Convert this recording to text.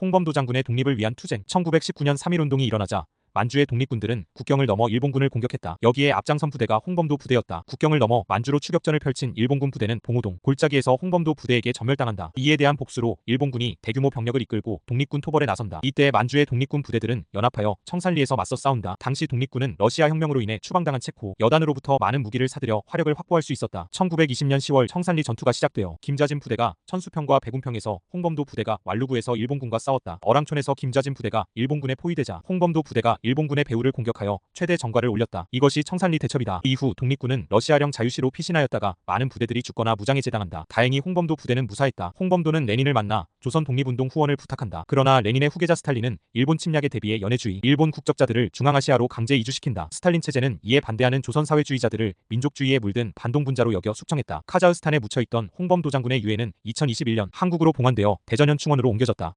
홍범도 장군의 독립을 위한 투쟁. 1919년 3.1운동이 일어나자 만주의 독립군들은 국경을 넘어 일본군을 공격했다. 여기에 앞장선 부대가 홍범도 부대였다. 국경을 넘어 만주로 추격전을 펼친 일본군 부대는 봉오동, 골짜기에서 홍범도 부대에게 전멸당한다. 이에 대한 복수로 일본군이 대규모 병력을 이끌고 독립군 토벌에 나선다. 이때 만주의 독립군 부대들은 연합하여 청산리에서 맞서 싸운다. 당시 독립군은 러시아 혁명으로 인해 추방당한 체코, 여단으로부터 많은 무기를 사들여 화력을 확보할 수 있었다. 1920년 10월 청산리 전투가 시작되어 김자진 부대가 천수평과 백운평에서 홍범도 부대가 완루구에서 일본군과 싸웠다. 어랑촌에서 김자진 부대가 일본군에 포위되자 홍범도 부대가 일본군의 배후를 공격하여 최대 전과를 올렸다. 이것이 청산리 대첩이다. 이후 독립군은 러시아령 자유시로 피신하였다가 많은 부대들이 죽거나 무장해제 당한다. 다행히 홍범도 부대는 무사했다. 홍범도는 레닌을 만나 조선 독립운동 후원을 부탁한다. 그러나 레닌의 후계자 스탈린은 일본 침략에 대비해 연해주의, 일본 국적자들을 중앙아시아로 강제 이주시킨다. 스탈린 체제는 이에 반대하는 조선 사회주의자들을 민족주의에 물든 반동분자로 여겨 숙청했다. 카자흐스탄에 묻혀있던 홍범도 장군의 유해는 2021년 한국으로 봉환되어 대전현 충원으로 옮겨졌다.